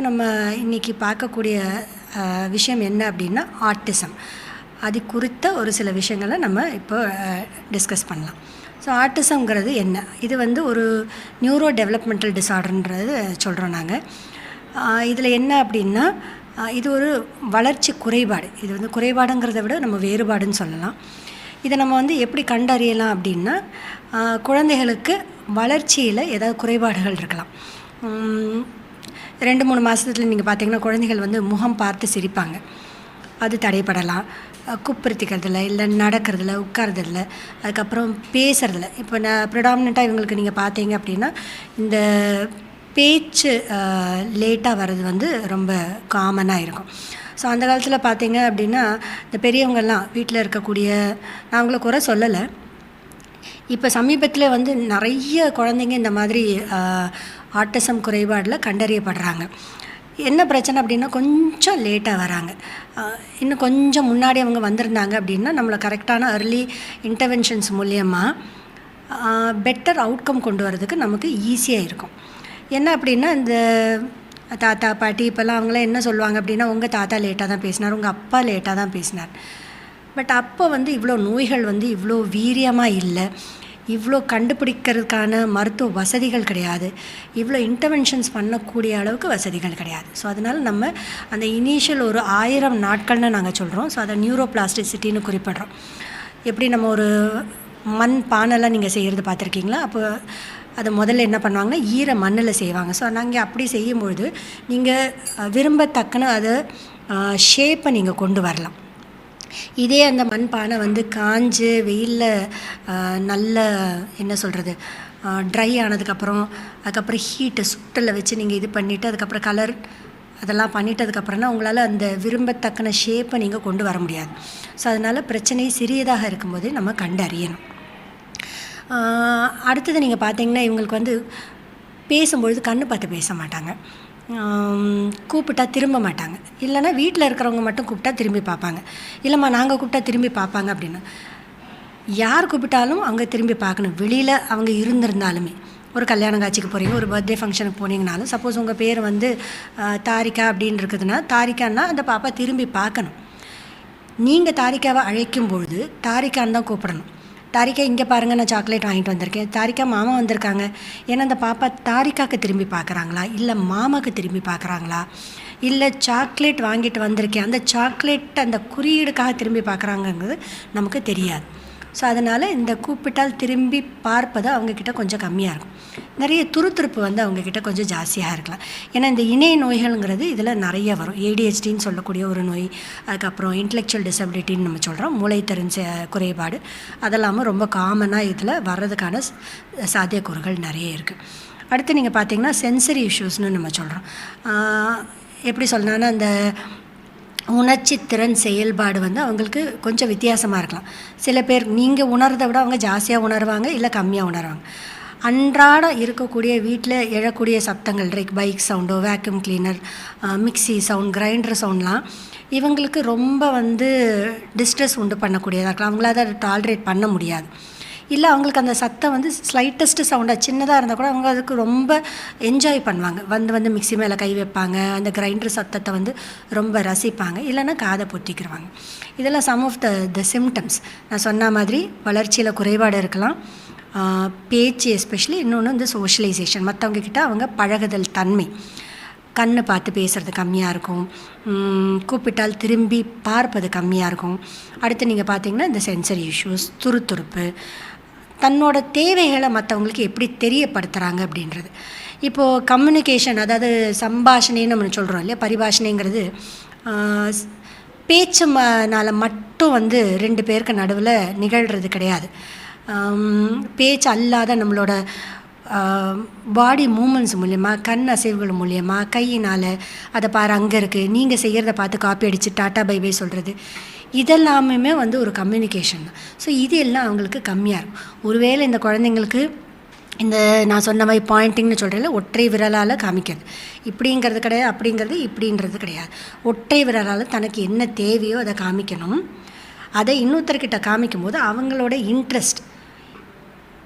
இப்போ நம்ம இன்றைக்கி பார்க்கக்கூடிய விஷயம் என்ன அப்படின்னா ஆர்டிசம். அது குறித்த ஒரு சில விஷயங்களை நம்ம இப்போ டிஸ்கஸ் பண்ணலாம். ஸோ ஆர்டிசம்ங்கிறது என்ன? இது வந்து ஒரு நியூரோ டெவலப்மெண்டல் டிசார்டர்ன்றது சொல்கிறோம் நாங்கள் இதில் என்ன அப்படின்னா இது ஒரு வளர்ச்சி குறைபாடு. இது வந்து குறைபாடுங்கிறத விட நம்ம வேறுபாடுன்னு சொல்லலாம். இதை நம்ம வந்து எப்படி கண்டறியலாம் அப்படின்னா குழந்தைகளுக்கு வளர்ச்சியில் ஏதாவது குறைபாடுகள் இருக்கலாம். ரெண்டு மூணு மாதத்துல நீங்கள் பார்த்தீங்கன்னா குழந்தைகள் வந்து முகம் பார்த்து சிரிப்பாங்க. அது தடைப்படலாம் அஹ் குப்புறுத்திக்கிறதுல இல்லை நடக்கிறதுல உட்கார்றதில்ல அதுக்கப்புறம் பேசுகிறதில்ல இப்போ நான் ப்ரிடாமினண்ட்டாக இவங்களுக்கு நீங்கள் பார்த்தீங்க அப்படின்னா இந்த பேச்சு லேட்டாக வர்றது வந்து ரொம்ப காமனாக இருக்கும். ஸோ அந்த காலத்தில் பார்த்தீங்க அப்படின்னா இந்த பெரியவங்கள்லாம் வீட்டில் இருக்கக்கூடிய நான் குறை சொல்லலை. இப்போ சமீபத்தில் வந்து நிறைய குழந்தைங்க இந்த மாதிரி ஆட்டிசம் குறைபாடில் கண்டறியப்படுறாங்க. என்ன பிரச்சனை அப்படின்னா கொஞ்சம் லேட்டாக வராங்க. இன்னும் கொஞ்சம் முன்னாடி அவங்க வந்திருந்தாங்க அப்படின்னா நம்மளை கரெக்டான அர்லி இன்டர்வென்ஷன்ஸ் மூலியமாக பெட்டர் அவுட்கம் கொண்டு வரதுக்கு நமக்கு ஈஸியாக இருக்கும். என்ன அப்படின்னா இந்த தாத்தா பாட்டி இப்போல்லாம் அவங்களாம் என்ன சொல்லுவாங்க அப்படின்னா உங்கள் தாத்தா லேட்டாக தான் பேசினார் உங்கள் அப்பா லேட்டாக தான் பேசினார். பட் அப்போ வந்து இவ்வளோ நோய்கள் வந்து இவ்வளோ வீரியமாக இல்லை. இவ்வளோ கண்டுபிடிக்கிறதுக்கான மருத்துவ வசதிகள் கிடையாது. இவ்வளோ இன்டர்வென்ஷன்ஸ் பண்ணக்கூடிய அளவுக்கு வசதிகள் கிடையாது. ஸோ அதனால் நம்ம அந்த இனிஷியல் ஒரு ஆயிரம் நாட்கள்னு நாங்கள் சொல்கிறோம் ஸோ அதை நியூரோபிளாஸ்டிசிட்டின்னு குறிப்பிடுறோம். எப்படி நம்ம ஒரு மண் பானைலாம் நீங்கள் செய்கிறது பார்த்துருக்கீங்களா? அப்போ அதை முதல்ல என்ன பண்ணுவாங்கன்னா ஈர மண்ணில் செய்வாங்க. ஸோ நாங்கள் அப்படி செய்யும்பொழுது நீங்கள் விரும்பத்தக்கன அதை ஷேப்பை நீங்கள் கொண்டு வரலாம். இதே அந்த மண்பானை வந்து காஞ்சு வெயிலில் நல்ல என்ன சொல்கிறது ட்ரை ஆனதுக்கப்புறம் அதுக்கப்புறம் ஹீட்டு சுட்டில் வச்சு நீங்கள் இது பண்ணிவிட்டு அதுக்கப்புறம் கலர் அதெல்லாம் பண்ணிட்டதுக்கப்புறம்னா உங்களால் அந்த விரும்பத்தக்கன ஷேப்பை நீங்கள் கொண்டு வர முடியாது. ஸோ அதனால் பிரச்சனை சிறியதாக இருக்கும்போது நம்ம கண்டறியணும். அடுத்தது நீங்கள் பார்த்தீங்கன்னா இவங்களுக்கு வந்து பேசும்பொழுது கண்ணு பார்த்து பேச மாட்டாங்க. கூப்பிட்டா திரும்ப மாட்டாங்க. இல்லைன்னா வீட்டில் இருக்கிறவங்க மட்டும் கூப்பிட்டா திரும்பி பார்ப்பாங்க. இல்லைம்மா நாங்கள் கூப்பிட்டா திரும்பி பார்ப்பாங்க அப்படின்னு. யார் கூப்பிட்டாலும் அங்கே திரும்பி பார்க்கணும். வெளியில் அவங்க இருந்திருந்தாலுமே. ஒரு கல்யாண காட்சிக்கு போகிறீங்க ஒரு பர்த்டே ஃபங்க்ஷனுக்கு போனீங்கனாலும் சப்போஸ் உங்கள் பேர் வந்து தாரிகா அப்படின்னு இருக்குதுன்னா தாரிகான்னா அந்த பாப்பா திரும்பி பார்க்கணும். நீங்கள் தாரிக்காவை அழைக்கும் பொழுது தாரிகான்னு தான் கூப்பிடணும். தாரிகா இங்கே பாருங்கள் நான் சாக்லேட் வாங்கிட்டு வந்திருக்கேன். தாரிகா மாமா வந்திருக்காங்க. ஏன்னா அந்த பாப்பா தாரிக்காவுக்கு திரும்பி பார்க்குறாங்களா இல்லை மாமாவுக்கு திரும்பி பார்க்குறாங்களா இல்லை சாக்லேட் வாங்கிட்டு வந்திருக்கேன். அந்த சாக்லேட் அந்த குறியீடுக்காக திரும்பி பார்க்குறாங்கங்கிறது நமக்கு தெரியாது. ஸோ அதனால் இந்த கூப்பிட்டால் திரும்பி பார்ப்பது அவங்கக்கிட்ட கொஞ்சம் கம்மியாக இருக்கும். நிறைய துருத்துருப்பு வந்து அவங்கக்கிட்ட கொஞ்சம் ஜாஸ்தியாக இருக்கலாம். ஏன்னா இந்த இணை நோய்கள்ங்கிறது இதில் நிறைய வரும். ஏடிஹெச்டின்னு சொல்லக்கூடிய ஒரு நோய் அதுக்கப்புறம் இன்டெலெக்சுவல் டிசபிலிட்டின்னு நம்ம சொல்கிறோம் மூளைத்திறன் செ- குறைபாடு. அதெல்லாமும் ரொம்ப காமனாக இதில் வர்றதுக்கான சாத்தியக்கூறுகள் நிறைய இருக்குது அடுத்து நீங்கள் பார்த்தீங்கன்னா சென்சரி இஷ்யூஸ்னு நம்ம சொல்கிறோம் எப்படி சொல்லணும்னா அந்த உணர்ச்சி திறன் செயல்பாடு வந்து அவங்களுக்கு கொஞ்சம் வித்தியாசமாக இருக்கலாம். சில பேர் நீங்கள் உணர்றதை விட அவங்க ஜாஸ்தியாக உணர்வாங்க இல்லை கம்மியாக உணர்வாங்க. அன்றாடம் இருக்கக்கூடிய வீட்டில் எழக்கூடிய சப்தங்கள் like bike சவுண்டோ vacuum cleaner mixie sound grinder சவுண்ட்லாம் இவங்களுக்கு ரொம்ப வந்து டிஸ்ட்ரெஸ் உண்டு பண்ணக்கூடியதாக இருக்கலாம். அவங்களால அதை டாலரேட் பண்ண முடியாது. இல்லை அவங்களுக்கு அந்த சத்தம் வந்து ஸ்லைட்டஸ்ட்டு சவுண்டாக சின்னதாக இருந்தால் கூட அவங்க அதுக்கு ரொம்ப என்ஜாய் பண்ணுவாங்க. வந்து வந்து மிக்ஸி மேலே கை வைப்பாங்க. அந்த கிரைண்டர் சத்தத்தை வந்து ரொம்ப ரசிப்பாங்க. இல்லைன்னா காதை பொத்திக்கிடுவாங்க இதெல்லாம் some of the the symptoms நான் சொன்ன மாதிரி வளர்ச்சியில் குறைபாடு இருக்கலாம். பேச்சு எஸ்பெஷலி இன்னொன்று வந்து சோஷியலைசேஷன் மற்றவங்கக்கிட்ட அவங்க பழகுதல் தன்மை. கண்ணை பார்த்து பேசுகிறது கம்மியாக இருக்கும். கூப்பிட்டால் திரும்பி பார்ப்பது கம்மியாக இருக்கும். அடுத்து நீங்கள் பார்த்தீங்கன்னா இந்த சென்சரி இஷ்யூஸ் துருத்துருப்பு தன்னோட தேவைகளை மற்றவங்களுக்கு எப்படி தெரியப்படுத்துகிறாங்க அப்படின்றது. இப்போது கம்யூனிகேஷன் அதாவது சம்பாஷணைன்னு நம்ம சொல்கிறோம் இல்லையா? பரிபாஷணைங்கிறது ஆஹ், பேச்சு மட்டும் வந்து ரெண்டு பேருக்கு நடுவில் நிகழ்கிறது கிடையாது. பேச்சு அல்லாத நம்மளோட பாடி மூமெண்ட்ஸ் மூலயமா கண் அசைவுகள் மூலியமாக கையினால் அதை பாரு அங்கே இருக்குது நீங்கள் செய்கிறத பார்த்து காப்பி அடித்து டாட்டா பை பை சொல்கிறது இதெல்லாமே வந்து ஒரு கம்யூனிகேஷன் தான் ஸோ இது எல்லாம் அவங்களுக்கு கம்மியாக இருக்கும். ஒருவேளை இந்த குழந்தைங்களுக்கு இந்த நான் சொன்ன மாதிரி பாயிண்டிங்னு சொல்கிறேன்ல ஒற்றை விரலால் காமிக்கிறது. இப்படிங்கிறது கிடையாது அப்படிங்கிறது இப்படின்றது கிடையாது. ஒற்றை விரலால் தனக்கு என்ன தேவையோ அதை காமிக்கணும். அதை இன்னொருத்தர்கிட்ட காமிக்கும்போது அவங்களோட இன்ட்ரெஸ்ட்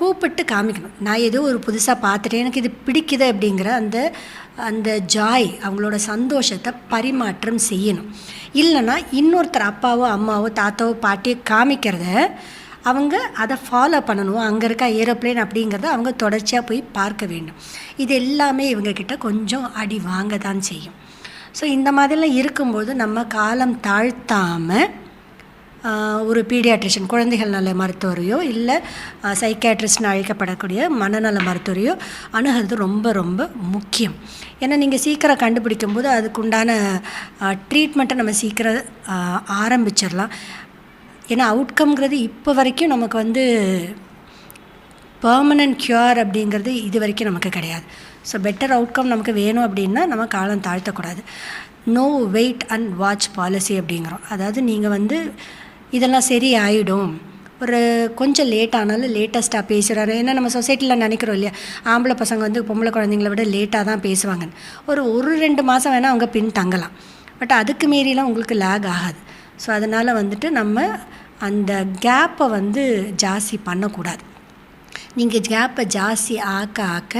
கூப்பிட்டு காமிக்கணும். நான் ஏதோ ஒரு புதுசாக பார்த்துட்டேன். எனக்கு இது பிடிக்குது அப்படிங்கிற அந்த அந்த ஜாய் அவங்களோட சந்தோஷத்தை பரிமாற்றம் செய்யணும். இல்லைன்னா இன்னொருத்தர் அப்பாவோ அம்மாவோ தாத்தாவோ பாட்டியோ காமிக்கிறத அவங்க அதை ஃபாலோ பண்ணணும். அங்கே இருக்க ஏரோப்ளேன் அப்படிங்கிறத அவங்க தொடர்ச்சியாக போய் பார்க்க வேண்டும். இது எல்லாமே இவங்கக்கிட்ட கொஞ்சம் அடி வாங்க தான் செய்யும். ஸோ இந்த மாதிரிலாம் இருக்கும்போது நம்ம காலம் தாழ்த்தாமல் ஒரு பீடியாட்ரிஷன் குழந்தைகள் நல மருத்துவரையோ இல்லை சைக்காட்ரிஸ்ட்னு அழைக்கப்படக்கூடிய மனநல மருத்துவரையோ அணுகிறது ரொம்ப ரொம்ப முக்கியம். ஏன்னா நீங்கள் சீக்கிரம் கண்டுபிடிக்கும் போது அதுக்குண்டான ட்ரீட்மெண்ட்டை நம்ம சீக்கிரம் ஆரம்பிச்சிடலாம். ஏன்னா அவுட்கம்ங்கிறது இப்போ வரைக்கும் நமக்கு வந்து பர்மனன்ட் க்யூர் அப்படிங்கிறது இது வரைக்கும் நமக்கு கிடையாது. ஸோ பெட்டர் அவுட்கம் நமக்கு வேணும் அப்படின்னா நம்ம காலம் தாழ்த்தக்கூடாது. No wait and watch policy அப்படிங்கிறோம். அதாவது நீங்கள் வந்து இதெல்லாம் சரி ஆகிடும் ஒரு கொஞ்சம் லேட் ஆனாலும் லேட்டஸ்ட்டாக பேசுகிறாரு ஏன்னா நம்ம சொசைட்டியில் நினைக்கிறோம் இல்லையா? ஆம்பளை பசங்க வந்து பொம்பளை குழந்தைங்கள விட லேட்டாக தான் பேசுவாங்கன்னு. ஒரு ஒரு ரெண்டு மாதம் வேணால் அவங்க பின் தங்கலாம் பட் அதுக்கு மீறிலாம் உங்களுக்கு லேக் ஆகாது. ஸோ அதனால் வந்துட்டு நம்ம அந்த கேப்பை வந்து ஜாஸ்தி பண்ணக்கூடாது. நீங்கள் கேப்பை ஜாஸ்தி ஆக்க ஆக்க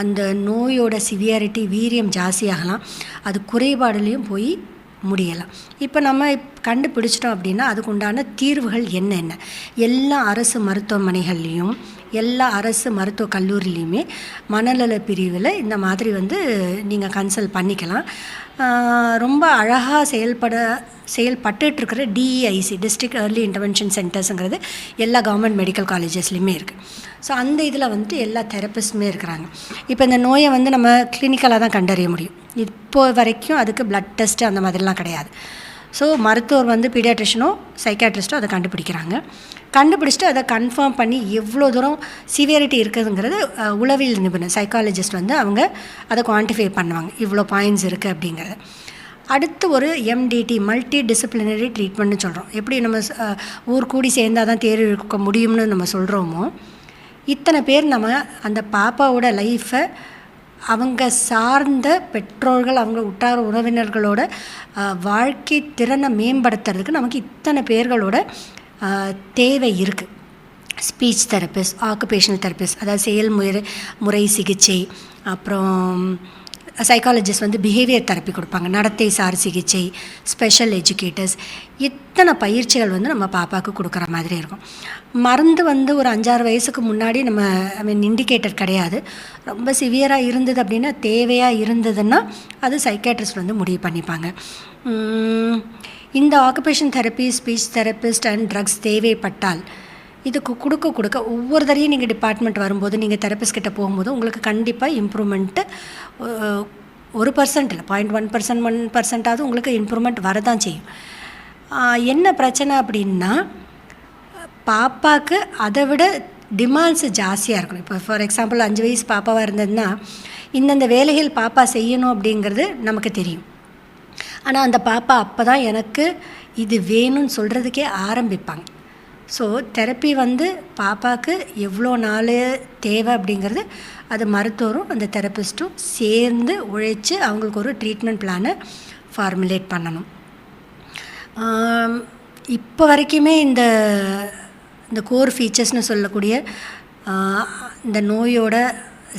அந்த நோயோட சிவியாரிட்டி வீரியம் ஜாஸ்தியாகலாம். அது குறைபாடுலேயும் போய் முடியலாம் இப்போ நம்ம கண்டுபிடிச்சிட்டோம் அப்படின்னா அதுக்குண்டான தீர்வுகள் என்னென்ன? எல்லா அரசு மருத்துவமனைகள்லேயும் எல்லா அரசு மருத்துவக் கல்லூரிலையுமே மனநல பிரிவில் இந்த மாதிரி வந்து நீங்கள் கன்சல்ட் பண்ணிக்கலாம். ரொம்ப அழகாக செயல்பட செயல்பட்டுருக்கிற டிஇஐசி டிஸ்ட்ரிக்ட் ஏர்லி இன்டர்வென்ஷன் சென்டர்ஸுங்கிறது எல்லா கவர்மெண்ட் மெடிக்கல் காலேஜஸ்லையுமே இருக்குது ஸோ அந்த இதில் வந்துட்டு எல்லா தெரப்பிஸ்ட்டுமே இருக்கிறாங்க. இப்போ இந்த நோயை வந்து நம்ம கிளினிக்கலாக தான் கண்டறிய முடியும். இப்போ வரைக்கும் அதுக்கு பிளட் டெஸ்ட்டு அந்த மாதிரிலாம் கிடையாது. ஸோ மருத்துவர் வந்து பீடியாட்ரிஷனோ சைக்காட்ரிஸ்ட்டோ அதை கண்டுபிடிக்கிறாங்க. கண்டுபிடிச்சிட்டு அதை கன்ஃபார்ம் பண்ணி எவ்வளோ தூரம் சிவியரிட்டி இருக்குதுங்கிறது உளவியல் நிபுணர் சைக்காலஜிஸ்ட் வந்து அவங்க அதை குவான்டிஃபை பண்ணுவாங்க. இவ்வளோ பாயிண்ட்ஸ் இருக்குது அப்படிங்கிறது. அடுத்து ஒரு எம்டிடி மல்டி டிசிப்ளினரி ட்ரீட்மெண்ட்னு சொல்கிறோம் எப்படி நம்ம ஊர் கூடி சேர்ந்தால் தான் தேர்வு இருக்க முடியும்னு நம்ம சொல்கிறோமோ இத்தனை பேர் நம்ம அந்த பாப்பாவோட லைஃப்பை அவங்க சார்ந்த பெற்றோர்கள் அவங்க உற்றார உறவினர்களோட வாழ்க்கை திறனை மேம்படுத்துறதுக்கு நமக்கு இத்தனை பேர்களோட தேவை இருக்குது ஸ்பீச் தெரப்பிஸ்ட் ஆக்குபேஷனல் தெரப்பிஸ்ட் அதாவது செயல்முறை முறை சிகிச்சை அப்புறம் சைக்காலஜிஸ்ட் வந்து பிஹேவியர் தெரப்பி கொடுப்பாங்க. நடத்தை சார் சிகிச்சை ஸ்பெஷல் எஜுகேட்டர்ஸ் இத்தனை பயிற்சிகள் வந்து நம்ம பாப்பாவுக்கு கொடுக்குற மாதிரி இருக்கும். மருந்து வந்து ஒரு அஞ்சாறு வயசுக்கு முன்னாடி நம்ம ஐ மீன் இண்டிகேட்டர் கிடையாது. ரொம்ப சிவியராக இருந்தது அப்படின்னா தேவையாக இருந்ததுன்னா அது சைக்காட்ரிஸ்ட் வந்து முடிவு பண்ணிப்பாங்க. இந்த occupation therapy speech therapist and drugs தேவைப்பட்டால் இதுக்கு கொடுக்க கொடுக்க ஒவ்வொரு தரையும் நீங்கள் டிபார்ட்மெண்ட் வரும்போது நீங்கள் தெரப்பிஸ்ட்கிட்ட போகும்போது உங்களுக்கு கண்டிப்பாக இம்ப்ரூவ்மெண்ட்டு ஒரு பர்சன்ட் இல்லை பாயிண்ட் ஒன் பர்சன்ட் ஒன் பர்சன்ட்டாவது உங்களுக்கு இம்ப்ரூவ்மெண்ட் வரதான் செய்யும். என்ன பிரச்சனை அப்படின்னா பாப்பாவுக்கு அதை விட டிமாண்ட்ஸு ஜாஸ்தியாக இருக்கணும். இப்போ ஃபார் எக்ஸாம்பிள் அஞ்சு வயசு பாப்பாவாக இருந்ததுன்னா இந்தந்த வேலைகள் பாப்பா செய்யணும் அப்படிங்கிறது நமக்கு தெரியும். ஆனால் அந்த பாப்பா அப்போ தான் எனக்கு இது வேணும்னு சொல்கிறதுக்கே ஆரம்பிப்பாங்க. ஸோ தெரப்பி வந்து பாப்பாவுக்கு எவ்வளோ நாள் தேவை அப்படிங்கிறது அது மருத்துவரும் அந்த தெரப்பிஸ்ட்டும் சேர்ந்து உழைச்சி அவங்களுக்கு ஒரு ட்ரீட்மெண்ட் பிளானை ஃபார்முலேட் பண்ணணும். இப்போ வரைக்குமே இந்த இந்த கோர் ஃபீச்சர்ஸ்னு சொல்லக்கூடிய இந்த நோயோட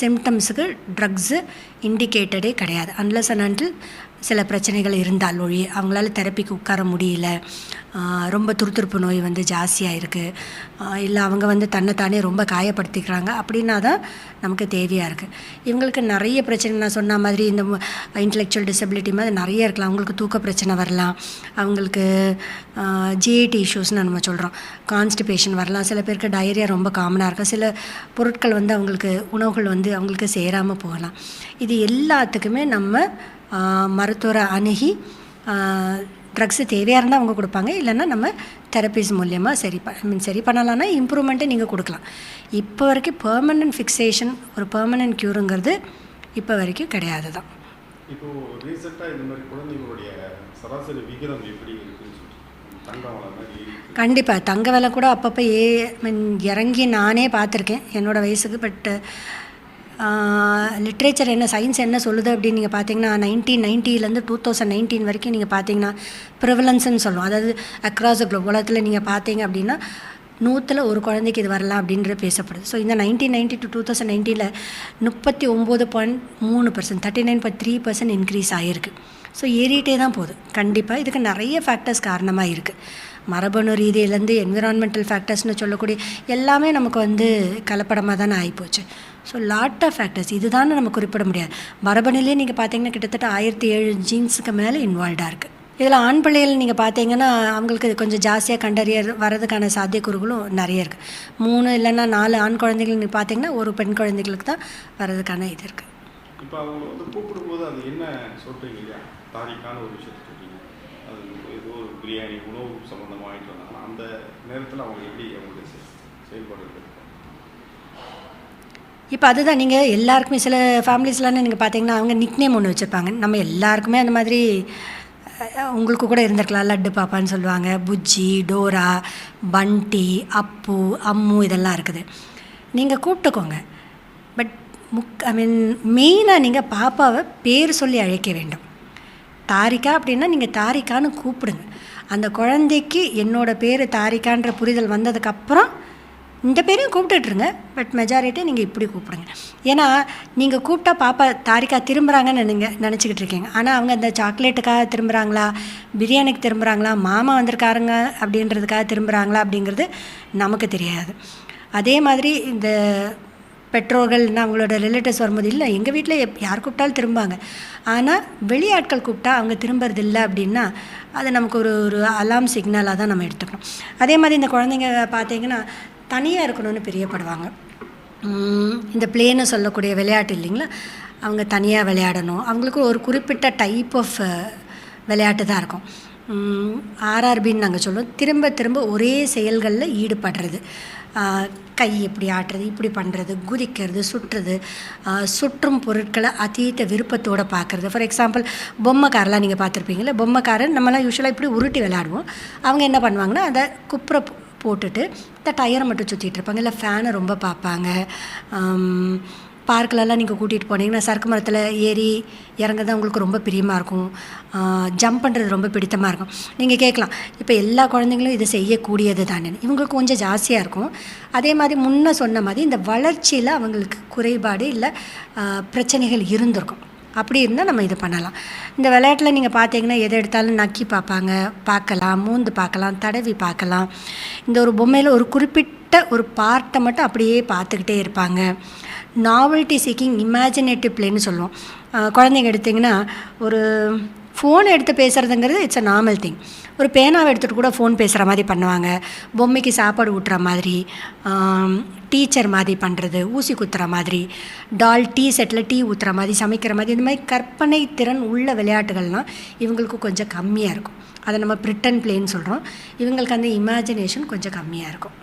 சிம்டம்ஸுக்கு ட்ரக்ஸு இண்டிகேட்டடே கிடையாது. அன்லஸ் அண்ட் அண்டில் சில பிரச்சனைகள் இருந்தால் ஒழிய அவங்களால தெரப்பிக்கு உட்கார முடியல. ரொம்ப துருத்துருப்பு நோய் வந்து ஜாஸ்தியாக இருக்குது இல்லை அவங்க வந்து தன்னைத்தானே ரொம்ப காயப்படுத்திக்கிறாங்க. அப்படின்னா தான் நமக்கு தேவையாக இருக்குது இவங்களுக்கு நிறைய பிரச்சனை நான் சொன்ன மாதிரி இந்த இன்டலெக்சுவல் டிசபிலிட்டி மாதிரி நிறைய இருக்கலாம். அவங்களுக்கு தூக்க பிரச்சனை வரலாம். அவங்களுக்கு ஜிஐடி இஷ்யூஸ்னு நம்ம சொல்கிறோம் கான்ஸ்டிபேஷன் வரலாம். சில பேருக்கு டயரியா ரொம்ப காமனாக இருக்கும். சில பொருட்கள் வந்து அவங்களுக்கு உணவுகள் வந்து அவங்களுக்கு சேராமல் போகலாம். இது எல்லாத்துக்குமே நம்ம மருத்துவரை அணுகி ட்ரக்ஸு தேவையாக இருந்தால் அவங்க கொடுப்பாங்க. இல்லைன்னா நம்ம தெரப்பிஸ் மூலியமாக சரி ப மீன் சரி பண்ணலான்னா இம்ப்ரூவ்மெண்ட்டை நீங்கள் கொடுக்கலாம். இப்போ வரைக்கும் பெர்மனன்ட் ஃபிக்ஸேஷன் ஒரு பெர்மனன்ட் க்யூருங்கிறது இப்போ வரைக்கும் கிடையாது தான் கண்டிப்பாக தங்க விலை கூட அப்பப்போ ஏ மீன் இறங்கி நானே பார்த்துருக்கேன். என்னோடய வயசுக்கு பட் லிட்ரேச்சர் என்ன சயின்ஸ் என்ன சொல்லுது அப்படின்னு நீங்கள் பார்த்தீங்கன்னா நைன்டீன் நைன்ட்டிலேருந்து டூ தௌசண்ட் நைன்டீன் வரைக்கும் நீங்கள் பார்த்தீங்கன்னா ப்ரிவலன்ஸ்னு சொல்லுவோம். அதாவது அக்ராஸ் த குளோப் உலகத்தில் நீங்கள் பார்த்தீங்க அப்படின்னா நூற்றில் ஒரு குழந்தைக்கு இது வரலாம் அப்படின்றது பேசப்படுது. ஸோ இந்த nineteen ninety to two thousand நைன்ட்டியில் முப்பத்தி ஒம்பது பாயிண்ட் மூணு percent thirty nine point three percent increase ஆகிருக்கு ஸோ ஏறிட்டே தான் போகுது. கண்டிப்பாக இதுக்கு நிறைய ஃபேக்டர்ஸ் காரணமாக இருக்குது மரபணு ரீதியிலேருந்து என்விரான்மெண்டல் ஃபேக்டர்ஸ்னு சொல்லக்கூடிய எல்லாமே நமக்கு வந்து கலப்படமாக தானே ஆகிப்போச்சு ஸோ லாட் ஆஃப் ஃபேக்டர்ஸ் இதுதான் நம்ம குறிப்பிட முடியாது. மரபணுலேயே நீங்கள் பார்த்தீங்கன்னா கிட்டத்தட்ட ஆயிரத்தி ஏழு ஜீன்ஸுக்கு மேலே இன்வால்வ்டாக இருக்குது இதில் ஆண் பிள்ளைகள் நீங்கள் பார்த்தீங்கன்னா அவங்களுக்கு கொஞ்சம் ஜாஸ்தியாக கண்டறிய வரதுக்கான சாத்தியக்கூறுகளும் நிறைய இருக்குது மூணு இல்லைன்னா நாலு ஆண் குழந்தைகள் நீங்கள் பார்த்தீங்கன்னா ஒரு பெண் குழந்தைகளுக்கு தான் வரதுக்கான இது இருக்குது இப்போ அவங்க வந்து கூப்பிடும்போது அது என்ன சொல்கிறீங்க இல்லையா? தாரிக்கான ஒரு விஷயத்தை சொல்றீங்க. அது ஏதோ ஒரு பிரியாணி உணவு சம்மந்தமாக வாங்கிட்டு வந்தாங்கன்னா அந்த நேரத்தில் அவங்க எப்படி அவங்களுடைய செயல்பாடு இருக்கும் இப்போ அதுதான் நீங்கள் எல்லாருக்குமே சில ஃபேமிலிஸ்லாம் நீங்கள் பார்த்தீங்கன்னா அவங்க நிக்னேம் ஒன்று வச்சுருப்பாங்க. நம்ம எல்லாருக்குமே அந்த மாதிரி உங்களுக்கு கூட இருந்திருக்கலாம். லட்டு பாப்பான்னு சொல்லுவாங்க. புஜ்ஜி டோரா பண்டி அப்பு அம்மு இதெல்லாம் இருக்குது. நீங்கள் கூப்பிட்டுக்கோங்க. பட் முக் ஐ மீன் மெயினாக நீங்கள் பாப்பாவை பேர் சொல்லி அழைக்க வேண்டும். தாரிகா அப்படின்னா நீங்கள் தாரிகான்னு கூப்பிடுங்க. அந்த குழந்தைக்கு என்னோட பேர் தாரிகான்ற புரிதல் வந்ததுக்கப்புறம் இந்த பேரையும் கூப்பிட்டுட்ருங்க. பட் மெஜாரிட்டி நீங்கள் இப்படி கூப்பிடுங்க. ஏன்னா நீங்கள் கூப்பிட்டா பாப்பா தாரிக்கா திரும்புகிறாங்கன்னு நீங்கள் நினச்சிக்கிட்டு இருக்கீங்க. ஆனால் அவங்க அந்த சாக்லேட்டுக்காக திரும்புகிறாங்களா பிரியாணிக்கு திரும்புகிறாங்களா மாமா வந்திருக்காருங்க அப்படின்றதுக்காக திரும்புகிறாங்களா அப்படிங்கிறது நமக்கு தெரியாது. அதே மாதிரி இந்த பெற்றோர்கள்னா அவங்களோட ரிலேட்டிவ்ஸ் வரும்போது இல்லை எங்கள் வீட்டில் எப் யார் கூப்பிட்டாலும் திரும்பாங்க ஆனால் வெளியாட்கள் கூப்பிட்டா அவங்க திரும்புறது இல்லை அப்படின்னா அது நமக்கு ஒரு ஒரு அலாம் சிக்னலாக தான் நம்ம எடுத்துக்கணும் அதே மாதிரி இந்த குழந்தைங்க பார்த்தீங்கன்னா தனியாக இருக்கணும்னு பிரியப்படுவாங்க. இந்த பிளேன்னு சொல்லக்கூடிய விளையாட்டு இல்லைங்களா? அவங்க தனியாக விளையாடணும். அவங்களுக்கு ஒரு குறிப்பிட்ட டைப் ஆஃப் விளையாட்டு தான் இருக்கும். ஆர்ஆர்பின்னு நாங்கள் சொல்லுவோம். திரும்ப திரும்ப ஒரே செயல்களில் ஈடுபடுறது. கை இப்படி ஆட்டுறது இப்படி பண்ணுறது குதிக்கிறது சுற்றுறது சுற்றும் பொருட்களை அதீத விருப்பத்தோடு பார்க்குறது ஃபார் எக்ஸாம்பிள் பொம்மைக்காரெலாம் நீங்கள் பார்த்துருப்பீங்களா பொம்மைக்காரன் நம்மலாம் யூஸ்வலாக இப்படி உருட்டி விளையாடுவோம். அவங்க என்ன பண்ணுவாங்கன்னா அதை குப்புற போட்டுட்டு இந்த டயரை மட்டும் சுற்றிட்டு இருப்பாங்க. இல்லை ஃபேனை ரொம்ப பார்ப்பாங்க. பார்க்கிலலாம் நீங்கள் கூட்டிகிட்டு போனீங்கன்னா சறுக்கு மரத்தில் ஏறி இறங்குறது உங்களுக்கு ரொம்ப பிரியமாக இருக்கும். ஜம்ப் பண்ணுறது ரொம்ப பிடித்தமாக இருக்கும். நீங்கள் கேட்கலாம். இப்போ எல்லா குழந்தைங்களும் இது செய்யக்கூடியது தானே? இவங்களுக்கு கொஞ்சம் ஜாஸ்தியாக இருக்கும். அதே மாதிரி முன்னே சொன்ன மாதிரி இந்த வளர்ச்சியில் அவங்களுக்கு குறைபாடு இல்லை பிரச்சனைகள் இருந்திருக்கும். அப்படி இருந்தால் நம்ம இது பண்ணலாம். இந்த விளையாட்டில் நீங்கள் பார்த்தீங்கன்னா எதை எடுத்தாலும் நக்கி பார்ப்பாங்க. பார்க்கலாம் மூந்து பார்க்கலாம் தடவி பார்க்கலாம். இந்த ஒரு பொம்மையில் ஒரு குறிப்பிட்ட ஒரு பார்ட்டை மட்டும் அப்படியே பார்த்துக்கிட்டே இருப்பாங்க. நாவல்ட்டி சீக்கிங் இமேஜினேட்டிவ் பிளேன்னு சொல்லுவோம். குழந்தைங்க எடுத்திங்கன்னா ஒரு ஃபோன் எடுத்து பேசுகிறதுங்கிறது இட்ஸ் அ நார்மல் திங் ஒரு பேனாவை எடுத்துகிட்டு கூட ஃபோன் பேசுகிற மாதிரி பண்ணுவாங்க. பொம்மைக்கு சாப்பாடு ஊட்டுற மாதிரி டீச்சர் மாதிரி பண்ணுறது ஊசி குத்துற மாதிரி டால் டீ செட்டில் டீ ஊற்றுற மாதிரி சமைக்கிற மாதிரி இந்த மாதிரி கற்பனை திறன் உள்ள விளையாட்டுகள்லாம் இவங்களுக்கு கொஞ்சம் கம்மியாக இருக்கும். அதை நம்ம பிரிட்டன் பிளேன்னு சொல்கிறோம் இவங்களுக்கு அந்த இமேஜினேஷன் கொஞ்சம் கம்மியாக இருக்கும்.